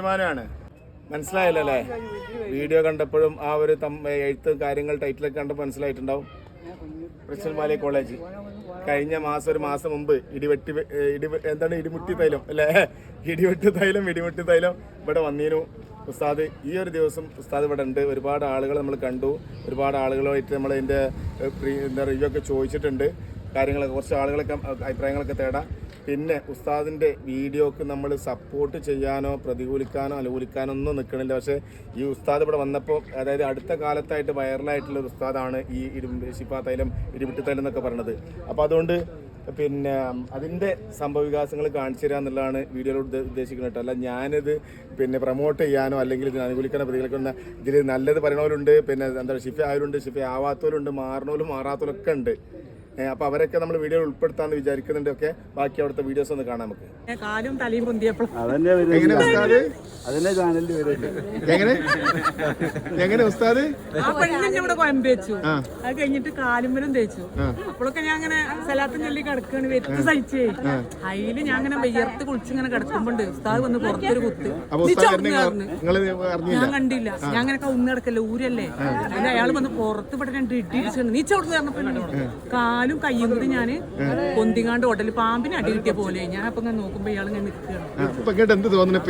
ഉള്ളറ്റുമാനാണ് മനസ്സിലായല്ലോ അല്ലേ വീഡിയോ കണ്ടപ്പോഴും ആ ഒരു എഴുത്ത് കാര്യങ്ങൾ ടൈറ്റിലൊക്കെ കണ്ടപ്പോൾ മനസ്സിലായിട്ടുണ്ടാവും. Christian valley college. കഴിഞ്ഞ മാസം ഒരു മാസം മുമ്പ് ഇടിവെട്ടി ഇടി എന്താണ് ഇടിമുട്ടി തൈലം അല്ലേ? ഇടിവെട്ടി തൈലം ഇടിമുട്ടി തൈലം ഇവിടെ വന്നിരുന്നു ഉസ്താദ് ഈ ഒരു ദിവസം ഉസ്താദ് ഇവിടെ ഉണ്ട്. ഒരുപാട് ആളുകൾ നമ്മൾ കണ്ടു. ഒരുപാട് ആളുകളുമായിട്ട് നമ്മൾ അതിന്റെ എന്താ റിവ്യൂ ഒക്കെ ചോദിച്ചിട്ടുണ്ട്. കാര്യങ്ങളൊക്കെ കുറച്ച് ആളുകളൊക്കെ അഭിപ്രായങ്ങളൊക്കെ തേടാം. പിന്നെ ഉസ്താദിന്റെ വീഡിയോക്ക് നമ്മൾ സപ്പോർട്ട് ചെയ്യാനോ പ്രതികൂലിക്കാനോ അനുകൂലിക്കാനോ ഒന്നും നിൽക്കണില്ല പക്ഷേ ഈ ഉസ്താദ് ഇവിടെ വന്നപ്പോൾ അതായത് അടുത്ത കാലത്തായിട്ട് വൈറലായിട്ടുള്ള ഒരു ഉസ്താദാണ് ഈ ഇരുമ്പ് ശിഫാ തൈലം തൈലം എന്നൊക്കെ പറഞ്ഞത്. അപ്പോൾ അതുകൊണ്ട് പിന്നെ അതിന്റെ സംഭവവികാസങ്ങൾ കാണിച്ചു തരിക എന്നുള്ളതാണ് വീഡിയോയിലൂടെ ഉദ്ദ- ഉദ്ദേശിക്കുന്നത് കേട്ടോ. അല്ല ഞാനിത് പിന്നെ പ്രൊമോട്ട് ചെയ്യാനോ അല്ലെങ്കിൽ ഇതിന് അനുകൂലിക്കാനോ പ്രതികരിക്കുന്ന ഇതിൽ നല്ലത് പറയണവരുണ്ട്. പിന്നെ എന്താ ഷിഫ ആയവരുണ്ട് ഷിഫ ആവാത്തവരുണ്ട് മാറണവരും മാറാത്തവരൊക്കെ ഉണ്ട്. അപ്പോൾ അവരൊക്കെ നമ്മൾ വീഡിയോയിൽ ഉൾപ്പെടുത്താമെന്ന് വിചാരിക്കുന്നുണ്ട്. ഒക്കെ ബാക്കി അവിടുത്തെ വീഡിയോസ് ഒന്ന് കാണാം നമുക്ക്. കാലും തലയും പൊന്തിയപ്പോൾ അതന്നെ എങ്ങനെ ഉസ്താദ്? അതന്നെ ചാനലിൽ എങ്ങനെ? എങ്ങനെ ഉസ്താദ്? ആ പെണ്ണിനെ ഇവിടെ കൊയമ്പ് വെച്ചു അത് കഴിഞ്ഞിട്ട് കാലുമ്പലും തേച്ചു. അപ്പോഴൊക്കെ ഞാൻ അങ്ങനെ സലാത്തും ചൊല്ലി കിടക്കാണ്. വെച്ച് സഹിച്ചേ. അതിൽ ഞാൻ അങ്ങനെ വെയ്യർത്ത് കുളിച്ചിങ്ങനെ കിടക്കുമ്പോണ്ട് ഉസ്താദ് വന്ന് പുറത്തൊരു കുത്ത്. അപ്പൊ നീ ഉസ്താദ്. നിങ്ങൾ അറിഞ്ഞില്ല? ഞാൻ കണ്ടില്ല. ഞാൻ അങ്ങനെ കവുന്ന് കിടക്കല്ലേ ഊരല്ലേ? അതിന് അയാൾ വന്ന് പുറത്ത് ഇവിടെ രണ്ട് ഇടി ഇടിച്ചിട്ടുണ്ട് നീ ചോട്ട് പറഞ്ഞപ്പോ കാലും കയ്യും കൂടി ഞാൻ പൊന്തിങ്ങാണ്ട് ഹോട്ടലിൽ പാമ്പിനെ അടി കിട്ടിയ പോലെ. ഞാൻ അപ്പൊ ഇങ്ങനെ നോക്കുമ്പോ ഇയാൾ ഇങ്ങനെ നിൽക്കുകയാണ്. എന്ത് തോന്നുന്നു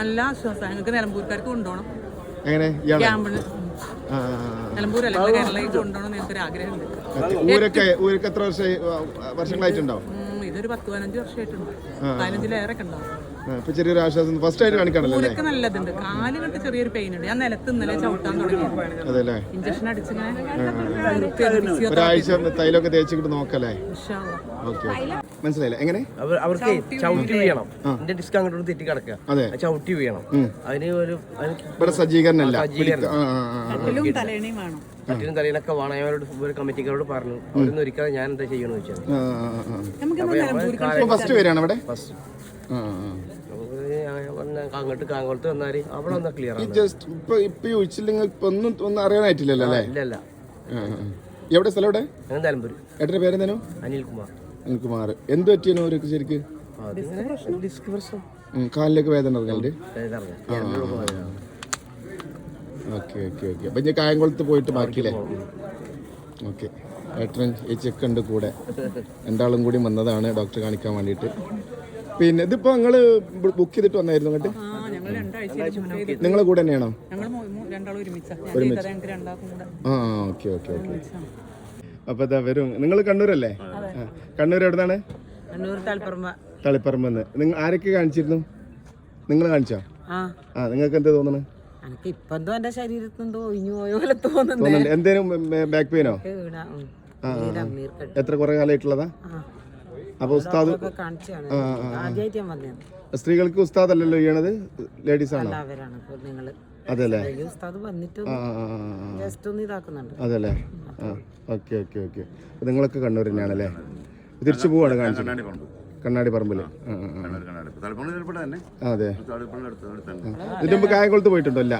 നല്ല ആശ്വാസം. ഞങ്ങൾക്ക് നിലമ്പൂർക്കാർക്ക് കൊണ്ടുപോകണം. എങ്ങനെ? അല്ലെങ്കിൽ കേരളയിൽ കൊണ്ടുപോകണം എനിക്കൊരു ആഗ്രഹമുണ്ട്. വർഷങ്ങളായിട്ടുണ്ടാവും ഇതൊരു പത്ത് പതിനഞ്ച് വർഷമായിട്ടുണ്ട്. പതിനഞ്ചിലേറെ ഒക്കെ ഉണ്ടാവും. ഇപ്പൊ ചെറിയൊരു ആശ്വാസം. ഫസ്റ്റ് ആയിട്ട് കാണിക്കാണല്ലോ നല്ലത് നല്ലതുണ്ട്. കാൽ ചെറിയൊരു പെയിൻ ഉണ്ട്. ഞാൻ നിലത്ത് ഇന്നലെ ചവിട്ടാൻ തുടങ്ങി അതെ അല്ലേ ഇഞ്ചക്ഷൻ അടിച്ചിങ്ങനെ ഒരാഴ്ച തൈലൊക്കെ തേച്ചിട്ട് നോക്കല്ലേ? ഇൻഷാ അള്ളാ. ഓക്കെ മനസ്സിലായില്ല? എങ്ങനെ? അവർക്ക് ചവിട്ടി വീഴണം. എന്റെ ഡിസ്ക് അങ്ങോട്ട് തെറ്റി കിടക്കുക. അതെ. ചവിട്ടി വീഴണം. അതിന് ഒരു ഇവിടെ സജ്ജീകരണമല്ല സജ്ജീകരണം. വേണം. തലയിലൊക്കെ വേണം. അവരോട് ഒരു കമ്മിറ്റിക്കാരോട് പറഞ്ഞു. അവരൊന്നും ഒരിക്കലും ഞാൻ എന്താ ചെയ്യണമെന്ന് വെച്ചാൽ ഫസ്റ്റ് പേരാണ് ഇവിടെ ഫസ്റ്റ്. അങ്ങോട്ട് കാങ്കോളത്ത് വന്നാൽ അവിടെ വന്നാൽ ക്ലിയർ ഈ ആണ് ജസ്റ്റ് ഇപ്പൊ ഇപ്പൊ ചോദിച്ചില്ലെങ്കിൽ ഇപ്പൊ ഒന്നും ഒന്നും അറിയാനായിട്ടില്ലല്ലോ അല്ലേ. എവിടെ സ്ഥലം എവിടെ? നിലമ്പൂര്. പേരെന്തേനു? അനിൽകുമാർ. അനിൽകുമാർ. എന്ത് അവർക്ക് ശരിക്ക്? ഡിസ്ക് പ്രശ്നം കാലിലേക്ക് വേദന ഇറങ്ങലുണ്ട് ഇതറിഞ്ഞു ഓക്കെ ഓക്കെ ഓക്കെ. അപ്പം ഞാൻ കായംകുളത്ത് പോയിട്ട് ബാക്കിയില്ലേ? ഓക്കെ. ഏട്ടൻ ചേച്ചിയൊക്കെ ഉണ്ട് കൂടെ. രണ്ടാളും കൂടി വന്നതാണ് ഡോക്ടറെ കാണിക്കാൻ വേണ്ടിയിട്ട്. പിന്നെ ഇതിപ്പോ നിങ്ങൾ ബുക്ക് ചെയ്തിട്ട് വന്നായിരുന്നു അങ്ങോട്ട് ആ ഞങ്ങൾ രണ്ടാഴ്ച മുന്നേ നിങ്ങളെ കൂടെ തന്നെയാണോ? ഞങ്ങൾ രണ്ടാളും ഒരുമിച്ചാ. ഞാൻ ചെയ്തത് കൂടെ. ആ ഓക്കെ ഓക്കെ ഓക്കെ. അപ്പോൾ ഇതാ വരും. നിങ്ങൾ കണ്ണൂരല്ലേ? കണ്ണൂർ എവിടുന്നാണ്? തളിപ്പറമ്പ്. നിങ്ങൾ ആരൊക്കെ കാണിച്ചിരുന്നു? നിങ്ങൾ കാണിച്ചോ? ആ. നിങ്ങൾക്ക് എന്താ തോന്നുന്നത് എനിക്ക് ഇപ്പൊ എന്തോ എന്റെ ശരീരത്തിൽ എന്തോ ഒഴിഞ്ഞു പോയ പോലെ തോന്നുന്നു എന്തേലും ബാക്ക് പെയിനോ എത്ര കുറെ കാലമായിട്ടുള്ളതാ? അപ്പോൾ ഉസ്താദ് സ്ത്രീകൾക്ക് ഉസ്താദ് അല്ലല്ലോ ചെയ്യണത് ലേഡീസ് ആണോ അതല്ലേ? അതല്ലേ ഓക്കെ ഓക്കെ ഓക്കെ. അപ്പോൾ നിങ്ങളൊക്കെ കണ്ണൂർ തന്നെയാണല്ലേ? തിരിച്ചു പോവാണ് കാണിച്ചത്? കണ്ണാടി പറമ്പിൽ. അതെ. ഇതിന്റെ മുമ്പ് കായംകുളത്ത് പോയിട്ടുണ്ടോ? അല്ല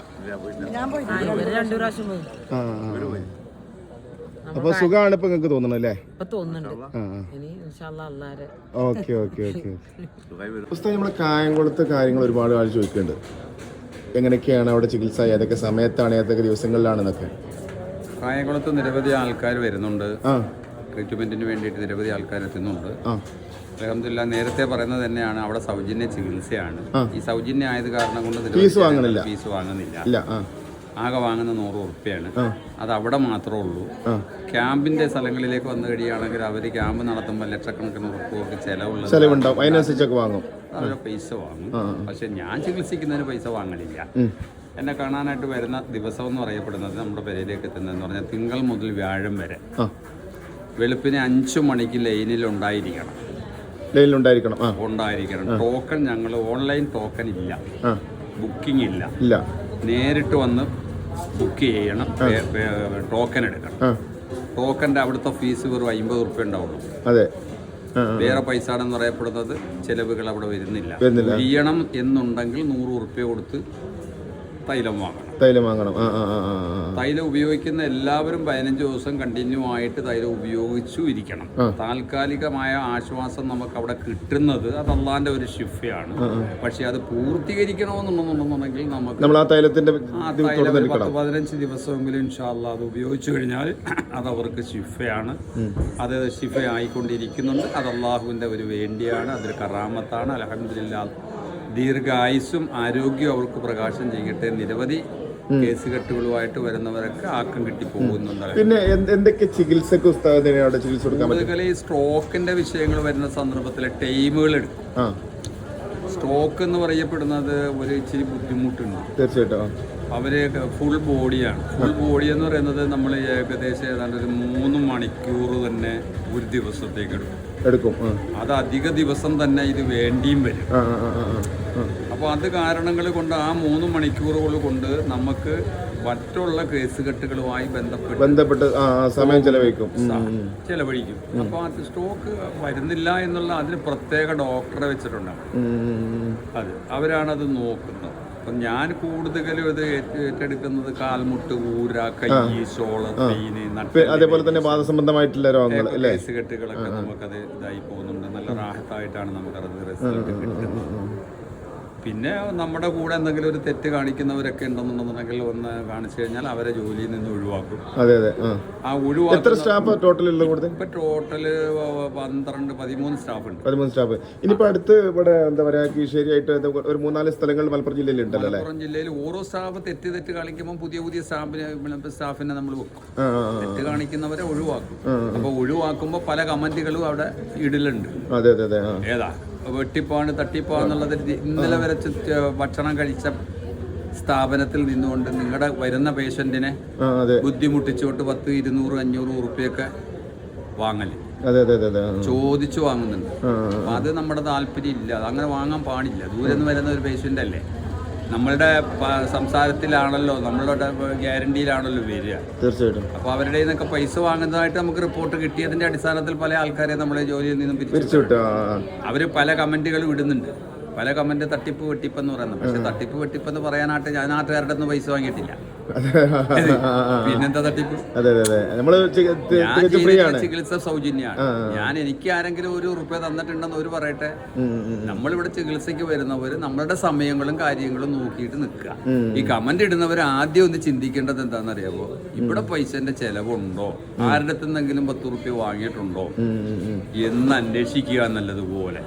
ആ, അപ്പോൾ സുഖമാണ് ഇപ്പൊ നിങ്ങൾക്ക് തോന്നണം അല്ലേ? ഓക്കെ ഓക്കെ ഓക്കെ പുസ്തകം നമ്മുടെ കായംകുളത്ത് കാര്യങ്ങൾ ഒരുപാട് ആൾ ചോദിക്കുന്നുണ്ട്. എങ്ങനെയൊക്കെയാണ് അവിടെ ചികിത്സ? ഏതൊക്കെ സമയത്താണ്? ഏതൊക്കെ ദിവസങ്ങളിലാണെന്നൊക്കെ. കായംകുളത്ത് നിരവധി ആൾക്കാർ വരുന്നുണ്ട്. ട്രീറ്റ്മെന്റിന് വേണ്ടിയിട്ട് നിരവധി ആൾക്കാർ എത്തുന്നുണ്ട്. അലഹമില്ല നേരത്തെ പറയുന്നത് തന്നെയാണ് അവിടെ സൗജന്യ ചികിത്സയാണ്. ഈ സൗജന്യ ആയത് കാരണം കൊണ്ട് ഫീസ് വാങ്ങുന്നില്ല. ഇല്ല ആ. ആകെ വാങ്ങുന്ന നൂറ് ഉറുപ്പ്യാണ്. അത് അവിടെ മാത്രമേ ഉള്ളൂ. ക്യാമ്പിന്റെ സ്ഥലങ്ങളിലേക്ക് വന്നു കഴിയുകയാണെങ്കിൽ അവർ ക്യാമ്പ് നടത്തുമ്പോൾ ലക്ഷക്കണക്കിന് ഉറുപ്പൊക്കെ ചെലവുള്ള ചെലവുണ്ടാവും. അതിനനുസരിച്ചൊക്കെ വാങ്ങും. അവരെ പൈസ വാങ്ങും. പക്ഷെ ഞാൻ ചികിത്സിക്കുന്നതിന് പൈസ വാങ്ങലില്ല എന്നെ കാണാനായിട്ട് വരുന്ന ദിവസം എന്ന് പറയപ്പെടുന്നത് നമ്മുടെ പെരയിലേക്ക് എത്തുന്നതെന്ന് പറഞ്ഞാൽ തിങ്കൾ മുതൽ വ്യാഴം വരെ. വെളുപ്പിന് അഞ്ചു മണിക്ക് ലൈനിൽ ഉണ്ടായിരിക്കണം. ലൈനിലുണ്ടായിരിക്കണം. ഉണ്ടായിരിക്കണം. ടോക്കൺ ഞങ്ങൾ ഓൺലൈൻ ടോക്കൺ ഇല്ല. ബുക്കിംഗ് ഇല്ല. ഇല്ല. നേരിട്ട് വന്ന് ബുക്ക് ചെയ്യണം. ടോക്കൺ എടുക്കണം. ടോക്കന്റെ അവിടുത്തെ ഫീസ് വെറും അമ്പത് റുപ്യ ഉണ്ടാവുള്ളൂ. അതെ. വേറെ പൈസ എന്ന് പറയപ്പെടുന്നത് ചെലവുകൾ അവിടെ വരുന്നില്ല. ചെയ്യണം എന്നുണ്ടെങ്കിൽ നൂറ് റുപ്യ കൊടുത്ത് തൈലം വാങ്ങണം. തൈലം വാങ്ങണം. ആ ആ. തൈലം ഉപയോഗിക്കുന്ന എല്ലാവരും പതിനഞ്ച് ദിവസം കണ്ടിന്യൂ ആയിട്ട് തൈലം ഉപയോഗിച്ചു ഇരിക്കണം. താൽക്കാലികമായ ആശ്വാസം നമുക്ക് അവിടെ കിട്ടുന്നത് അത് അള്ളാന്റെ ഒരു ഷിഫയാണ് പക്ഷെ അത് പൂർത്തീകരിക്കണമെന്നുണ്ടെന്നുണ്ടെന്നുണ്ടെങ്കിൽ നമുക്ക് നമ്മൾ ആ തൈലത്തിന്റെ ആ ഇത് തൈലം തുടർന്ന് ഒരു പത്ത് പതിനഞ്ച് ദിവസമെങ്കിലും ഇൻഷാല്ല അത് ഉപയോഗിച്ചു കഴിഞ്ഞാൽ അത് അവർക്ക് ഷിഫയാണ് അത് ഷിഫ ആയിക്കൊണ്ടിരിക്കുന്നുണ്ട് അത് അള്ളാഹുവിന്റെ ഒരു വേണ്ടിയാണ് അതൊരു കറാമത്താണ്. അലഹമില്ല ദീർഘായുസും ആരോഗ്യവും അവർക്ക് പ്രകാശം ചെയ്യട്ടെ. നിരവധി കേസുകെട്ടുകളുമായിട്ട് വരുന്നവരൊക്കെ ആക്കം കിട്ടി പോകുന്നുണ്ട് പിന്നെ എന്തൊക്കെ ചികിത്സക്ക് ഉസ്താദിനെ അവിടെ ചികിത്സ കൊടുക്കാൻ പറ്റും? ഈ സ്ട്രോക്കിന്റെ വിഷയങ്ങൾ വരുന്ന സന്ദർഭത്തിൽ ടൈമുകൾ എടുക്കും സ്ട്രോക്ക് എന്ന് പറയപ്പെടുന്നത് ഒരു ഇച്ചിരി ബുദ്ധിമുട്ടുണ്ട്. തീർച്ചയായിട്ടും. അവർ ഫുൾ ബോഡിയാണ് ഫുൾ ബോഡി എന്ന് പറയുന്നത് നമ്മൾ ഏകദേശം ഏതാണ്ട് ഒരു മൂന്ന് മണിക്കൂർ തന്നെ ഒരു ദിവസത്തേക്ക് എടുക്കും. എടുക്കും അത് അധിക ദിവസം തന്നെ ഇത് വേണ്ടിയും വരും. അപ്പോൾ അത് കാരണങ്ങൾ കൊണ്ട് ആ മൂന്ന് മണിക്കൂറുകൾ കൊണ്ട് നമുക്ക് മറ്റുള്ള കേസുകെട്ടുകളുമായി ബന്ധപ്പെട്ട് ബന്ധപ്പെട്ട് ആ, സമയം ചെലവഴിക്കും. ചെലവഴിക്കും. അപ്പോൾ അത് സ്റ്റോക്ക് വരുന്നില്ല എന്നുള്ള അതിന് പ്രത്യേക ഡോക്ടറെ വെച്ചിട്ടുണ്ട്. അത് അവരാണത് നോക്കുന്നത്. അപ്പം ഞാൻ കൂടുതലും ഇത് ഏറ്റെടുക്കുന്നത് കാൽമുട്ട് ഊര കൈ ഷോൾ പി- അതേപോലെ തന്നെ വാദസംബന്ധമായിട്ടുള്ള രോഗങ്ങൾ കേസ് കേസുകെട്ടുകളൊക്കെ നമുക്കത് ഇതായി പോകുന്നുണ്ട്. നല്ല റാഹത്തായിട്ടാണ് നമുക്കത് റിസൾട്ട് കിട്ടുന്നത്. പിന്നെ നമ്മുടെ കൂടെ എന്തെങ്കിലും ഒരു തെറ്റ് കാണിക്കുന്നവരൊക്കെ ഉണ്ടെന്നുണ്ടെന്നുണ്ടെങ്കിൽ ഒന്ന് കാണിച്ചു കഴിഞ്ഞാൽ അവരെ ജോലിയിൽ നിന്ന് ഒഴിവാക്കും. അതെ അതെ ആ. ഒഴിവാക്കും എത്ര സ്റ്റാഫ് ടോട്ടൽ ഇപ്പൊ ടോട്ടൽ പന്ത്രണ്ട് പതിമൂന്ന് സ്റ്റാഫ് ഉണ്ട്. പതിമൂന്ന് സ്റ്റാഫ് ഇനിയിപ്പോ അടുത്ത് ഇവിടെ എന്താ പറയാ കീശ്ശേരി ആയിട്ട് ഒരു മൂന്നാൽ സ്ഥലങ്ങൾ മലപ്പുറം ജില്ലയിൽ ഉണ്ടല്ലോ മലപ്പുറം ജില്ലയിൽ ഓരോ സ്റ്റാഫ് തെറ്റ് തെറ്റ് കാണിക്കുമ്പോൾ പുതിയ പുതിയ സ്റ്റാഫിനെ സ്റ്റാഫിനെ നമ്മൾ വെക്കും. തെറ്റ് കാണിക്കുന്നവരെ ഒഴിവാക്കും. അപ്പൊ ഒഴിവാക്കുമ്പോൾ പല കമന്റുകളും അവിടെ ഇടലുണ്ട്. അതെ അതെ അതെ ഏതാ? വെട്ടിപ്പാണ് തട്ടിപ്പോവാന്നുള്ളത് ഇന്നലെ വരെ ഭക്ഷണം കഴിച്ച സ്ഥാപനത്തിൽ നിന്നുകൊണ്ട് നിങ്ങളുടെ വരുന്ന പേഷ്യന്റിനെ ബുദ്ധിമുട്ടിച്ചോട്ട് ബുദ്ധിമുട്ടിച്ചുകൊണ്ട് പത്ത് ഇരുന്നൂറ് അഞ്ഞൂറ് ഉറുപ്പ്യൊക്കെ വാങ്ങൽ. ചോദിച്ചു വാങ്ങുന്നുണ്ട്. അത് നമ്മുടെ താല്പര്യം ഇല്ല. അങ്ങനെ വാങ്ങാൻ പാടില്ല. ദൂരെ നിന്ന് വരുന്ന ഒരു പേഷ്യന്റ് അല്ലേ നമ്മളുടെ സംസാരത്തിലാണല്ലോ നമ്മളുടെ ഗ്യാരണ്ടിയിലാണല്ലോ വരിക. തീർച്ചയായിട്ടും. അപ്പോൾ അവരുടെ നിന്നൊക്കെ പൈസ വാങ്ങുന്നതായിട്ട് നമുക്ക് റിപ്പോർട്ട് കിട്ടിയതിന്റെ അടിസ്ഥാനത്തിൽ പല ആൾക്കാരെ നമ്മളെ ജോലിയിൽ നിന്നും പിരിച്ചു. അവർ പല കമന്റുകൾ ഇടുന്നുണ്ട് പല കമന്റ് തട്ടിപ്പ് വെട്ടിപ്പെന്ന് പറയുന്നത് പക്ഷെ തട്ടിപ്പ് വെട്ടിപ്പെന്ന് പറയാനായിട്ട് ഞാൻ നാട്ടുകാരുടെ ഒന്നും പൈസ വാങ്ങിയിട്ടില്ല. പിന്നെന്താ തട്ടിപ്പ്? അതെ അതെ നമ്മൾ ഫ്രീ ആണ്. ചികിത്സ സൗജന്യമാണ്. ഞാൻ എനിക്ക് ആരെങ്കിലും ഒരു റുപ്യ തന്നിട്ടുണ്ടെന്ന് ഒരു പറയട്ടെ. നമ്മളിവിടെ ചികിത്സയ്ക്ക് വരുന്നവര് നമ്മളുടെ സമയങ്ങളും കാര്യങ്ങളും നോക്കിയിട്ട് നിൽക്കുക. ഈ കമന്റ് ഇടുന്നവർ ആദ്യം ഒന്ന് ചിന്തിക്കേണ്ടത് എന്താണെന്ന് അറിയാമോ ഇവിടെ പൈസന്റെ ചെലവുണ്ടോ? ആരുടെ അടുത്തെന്തെങ്കിലും പത്ത് റുപ്യ വാങ്ങിയിട്ടുണ്ടോ. എന്ന് അന്വേഷിക്കുക എന്നുള്ളതുപോലെ.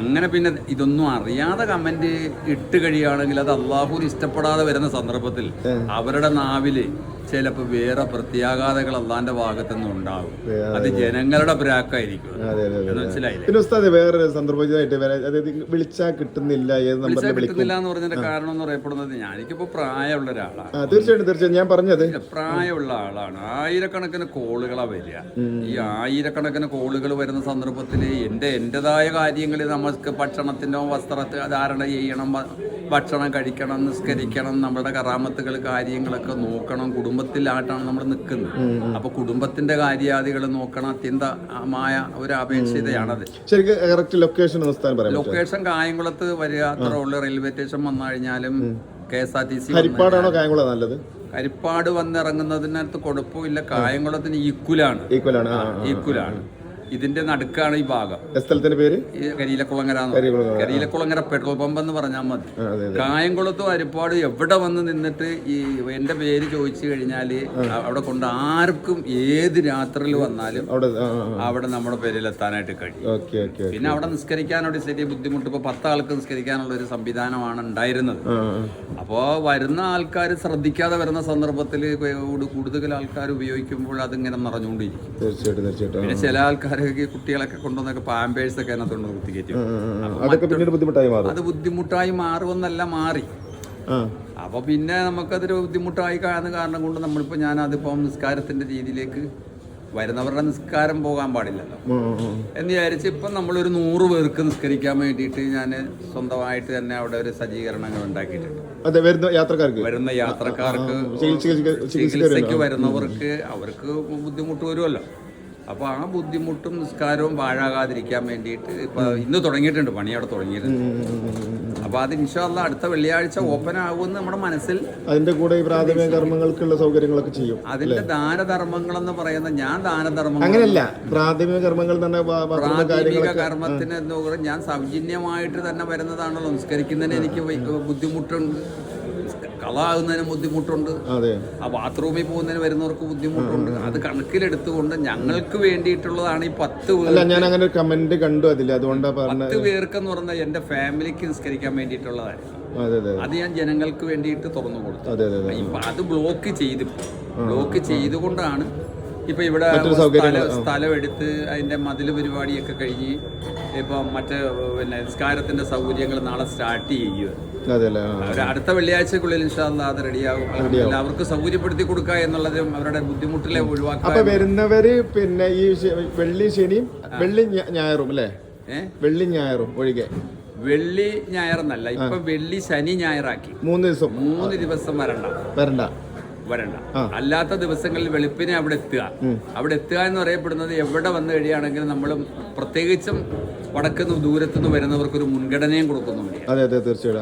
അങ്ങനെ പിന്നെ ഇതൊന്നും അറിയാതെ കമന്റ് ഇട്ട് കഴിയുകയാണെങ്കിൽ അത് അള്ളാഹുവിന് ഇഷ്ടപ്പെടാതെ വരുന്ന സന്ദർഭത്തിൽ അവരുടെ നാവിൽ ചിലപ്പോൾ വേറെ പ്രത്യാഘാതകൾ അള്ളാന്റെ ഭാഗത്തു നിന്ന് ഉണ്ടാകും അത് ജനങ്ങളുടെ പ്രാക്കായിരിക്കും എന്ന് മനസ്സിലായില്ലേ? ഉസ്താദ് വേറെ സന്ദർഭമായിട്ട് അതായത് വിളിച്ചാൽ കിട്ടുന്നില്ല ഏത് നമ്പറിൽ വിളിച്ചാൽ കിട്ടുന്നില്ല എന്ന് പറഞ്ഞതിന്റെ കാരണം എന്ന് പറയപ്പെടുന്നത് ഞാൻ എനിക്കിപ്പോ പ്രായമുള്ള ഒരാളാണ്. തീർച്ചയായിട്ടും തീർച്ചയായും ഞാൻ പറഞ്ഞത്. പ്രായമുള്ള ആളാണ്. ആയിരക്കണക്കിന് കോളുകളാ വരിക. ഈ ആയിരക്കണക്കിന് കോളുകൾ വരുന്ന സന്ദർഭത്തിൽ എന്റെ എന്റെതായ കാര്യങ്ങളിൽ നമുക്ക് ഭക്ഷണത്തിന്റെ വസ്ത്രത്തെ ധാരണ ചെയ്യണം ഭക്ഷണം കഴിക്കണം നിസ്കരിക്കണം നമ്മുടെ കറാമത്തുകൾ കാര്യങ്ങളൊക്കെ നോക്കണം കുടുംബത്തിലായിട്ടാണ് നമ്മൾ നിൽക്കുന്നത്. അപ്പൊ കുടുംബത്തിന്റെ കാര്യാദികൾ നോക്കണ അത്യന്തമായ ഒരു അപേക്ഷിതയാണത് ലൊക്കേഷൻ ലൊക്കേഷൻ കായംകുളത്ത് വരിക അത്ര ഉള്ള. റെയിൽവേ സ്റ്റേഷൻ വന്നു കഴിഞ്ഞാലും K S R T C ഹരിപ്പാടാണോ Kayamkulam നല്ലത്? കരിപ്പാട് വന്നിറങ്ങുന്നതിനകത്ത് കുഴപ്പമില്ല. കായംകുളത്തിന് ഈക്വലാണ് ഈക്വലാണ്. ഈക്വലാണ് ഇതിന്റെ നടുക്കാണ് ഈ ഭാഗം. സ്ഥലത്തിന്റെ പേര്? കരിയിലക്കുളങ്ങര. കരിയിലക്കുളങ്ങര. പെട്രോൾ പമ്പ് എന്ന് പറഞ്ഞാൽ മതി കായംകുളത്തും അരിപ്പാട് എവിടെ വന്ന് നിന്നിട്ട് ഈ എന്റെ പേര് ചോദിച്ചു കഴിഞ്ഞാൽ അവിടെ കൊണ്ട് ആർക്കും ഏത് രാത്രിയിൽ വന്നാലും അവിടെ. നമ്മുടെ പേരിലെത്താനായിട്ട് കഴിയും. പിന്നെ അവിടെ നിസ്കരിക്കാനൊരു ചെറിയ ബുദ്ധിമുട്ട്. ഇപ്പൊ പത്താൾക്ക് നിസ്കരിക്കാനുള്ള ഒരു സംവിധാനമാണ് ഉണ്ടായിരുന്നത്. അപ്പോൾ വരുന്ന ആൾക്കാർ ശ്രദ്ധിക്കാതെ വരുന്ന സന്ദർഭത്തിൽ കൂടുതൽ ആൾക്കാർ ഉപയോഗിക്കുമ്പോൾ അതിങ്ങനെ നിറഞ്ഞുകൊണ്ടിരിക്കും. പിന്നെ ചില ആൾക്കാരൊക്കെ കുട്ടികളൊക്കെ കൊണ്ടുവന്നൊക്കെ പാമ്പേഴ്സ് ഒക്കെ ആ. ബുദ്ധിമുട്ടായി മാറും. അത് ബുദ്ധിമുട്ടായി മാറുമെന്നല്ല മാറി. അപ്പൊ പിന്നെ നമുക്കതൊരു ബുദ്ധിമുട്ടായി കാണുന്ന കാരണം കൊണ്ട് നമ്മളിപ്പോ ഞാൻ അതിപ്പം നിസ്കാരത്തിന്റെ രീതിയിലേക്ക് വരുന്നവരുടെ നിസ്കാരം പോകാൻ പാടില്ലല്ലോ. എന്ന് വിചാരിച്ച് ഇപ്പം നമ്മളൊരു നൂറ് പേർക്ക് നിസ്കരിക്കാൻ വേണ്ടിയിട്ട് ഞാൻ സ്വന്തമായിട്ട് തന്നെ അവിടെ ഒരു സജ്ജീകരണങ്ങൾ ഉണ്ടാക്കിയിട്ടുണ്ട്. അതെ വരുന്ന യാത്രക്കാർക്ക്. വരുന്ന യാത്രക്കാർക്ക് ചികിത്സ- ചികിത്സ- ചികിത്സയ്ക്ക് ചികിത്സയ്ക്ക് വരുന്നവർക്ക് അവർക്ക് ബുദ്ധിമുട്ട് വരുമല്ലോ. അപ്പോൾ ആ ബുദ്ധിമുട്ടും നിസ്കാരവും പാഴാകാതിരിക്കാൻ വേണ്ടിയിട്ട് ഇപ്പൊ ഇന്ന് തുടങ്ങിയിട്ടുണ്ട് പണി അവിടെ തുടങ്ങിയിട്ടുണ്ട്. അപ്പോൾ അത് ഇൻഷാല്ല അടുത്ത വെള്ളിയാഴ്ച ഓപ്പൺ ആകുമെന്ന് നമ്മുടെ മനസ്സിൽ അതിന്റെ കൂടെ ഈ പ്രാഥമിക കർമ്മങ്ങൾക്കുള്ള സൗകര്യങ്ങളൊക്കെ ചെയ്യും അതിന്റെ ദാനധർമ്മങ്ങൾ എന്ന് പറയുന്ന ഞാൻ ദാനധർമ്മങ്ങൾ അങ്ങനെയല്ല പ്രാഥമിക കർമ്മങ്ങൾ തന്നെ പ്രാഥമിക കർമ്മത്തിന് എന്ന് ഞാൻ സൗജന്യമായിട്ട് തന്നെ വരുന്നതാണല്ലോ നിസ്കരിക്കുന്നതിന് എനിക്ക് ബുദ്ധിമുട്ടുണ്ട്. കളാകുന്നതിന് ബുദ്ധിമുട്ടുണ്ട്. ആ ബാത്റൂമിൽ പോകുന്നതിന് വരുന്നവർക്ക് ബുദ്ധിമുട്ടുണ്ട്. അത് കണക്കിലെടുത്തുകൊണ്ട് ഞങ്ങൾക്ക് വേണ്ടിയിട്ടുള്ളതാണ് ഈ പത്ത് പേർ ഞാൻ അങ്ങനെ ഒരു കമന്റ് കണ്ടു അതിൽ അതുകൊണ്ടാ പത്ത് പേർക്കെന്ന് പറഞ്ഞാൽ എന്റെ ഫാമിലിക്ക് നിസ്കരിക്കാൻ വേണ്ടിയിട്ടുള്ളതായിരുന്നു അതെ ഞാൻ ജനങ്ങൾക്ക് വേണ്ടിയിട്ട് തുറന്നു കൊടുത്തു. ഇപ്പൊ അത്. ബ്ലോക്ക് ചെയ്ത്. ബ്ലോക്ക് ചെയ്തുകൊണ്ടാണ് ഇപ്പൊ ഇവിടെ സ്ഥലം എടുത്ത് അതിന്റെ മതിൽ പരിപാടിയൊക്കെ കഴിഞ്ഞ് ഇപ്പൊ മറ്റേ പിന്നെ നിസ്കാരത്തിന്റെ സൗകര്യങ്ങൾ നാളെ സ്റ്റാർട്ട് ചെയ്യുക അടുത്ത വെള്ളിയാഴ്ചക്കുള്ളിൽ ഇൻഷാല്ല അത് റെഡിയാകും എല്ലാവർക്കും സൗകര്യപ്പെടുത്തി കൊടുക്കുക എന്നുള്ളതും അവരുടെ ബുദ്ധിമുട്ടിലെ ഒഴിവാക്കുക വരുന്നവര് പിന്നെ ഈ വെള്ളി ശനിയും വെള്ളി ഞായറും അല്ലേ? വെള്ളി ഞായറും ഒഴികെ. വെള്ളി ഞായറെന്നല്ല. ഇപ്പൊ വെള്ളി ശനി ഞായറാക്കി. മൂന്ന് ദിവസം. മൂന്ന് ദിവസം വരണ്ട. വരണ്ട. വരണ്ട. അല്ലാത്ത ദിവസങ്ങളിൽ വെളുപ്പിനെ അവിടെ എത്തുക. അവിടെ എത്തുക എന്ന് പറയപ്പെടുന്നത് എവിടെ വന്നു കഴിയുകയാണെങ്കിലും നമ്മൾ പ്രത്യേകിച്ചും വടക്കുനിന്ന് ദൂരത്തുനിന്ന് വരുന്നവർക്ക് ഒരു മുൻഗണനയും കൊടുക്കുന്നുണ്ട് അതെ അതെ തീർച്ചയായിട്ടും.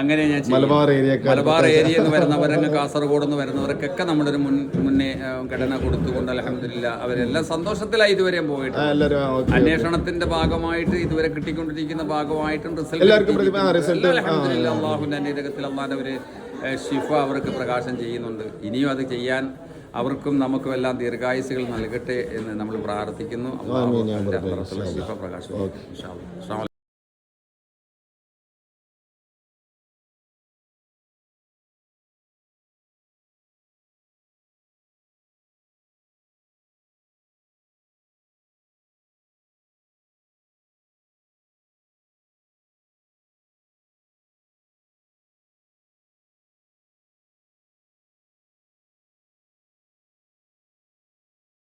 അങ്ങനെ ഞാൻ മലബാർ ഏരിയ മലബാർ ഏരിയ എന്ന് വരുന്നവരങ്ങ് കാസർഗോഡ് എന്ന് വരുന്നവർക്കൊക്കെ നമ്മളൊരു മുൻ മുന്നേ ഘടന കൊടുത്തുകൊണ്ട് അലഹമില്ല അവരെല്ലാം സന്തോഷത്തിലായി ഇതുവരെ പോയിട്ട് അന്വേഷണത്തിന്റെ ഭാഗമായിട്ട് ഇതുവരെ കിട്ടിക്കൊണ്ടിരിക്കുന്ന ഭാഗമായിട്ടും റിസൾട്ട് അള്ളാഹുന്റെ അനുഗ്രഹത്തിൽ അള്ളാന്റെ ഒരു ഷിഫ അവർക്ക് പ്രകാശം ചെയ്യുന്നുണ്ട്. ഇനിയും അത് ചെയ്യാൻ അവർക്കും നമുക്കും എല്ലാം ദീർഘായുസുകൾ നൽകട്ടെ എന്ന് നമ്മൾ പ്രാർത്ഥിക്കുന്നു. ഷിഫ പ്രകാശം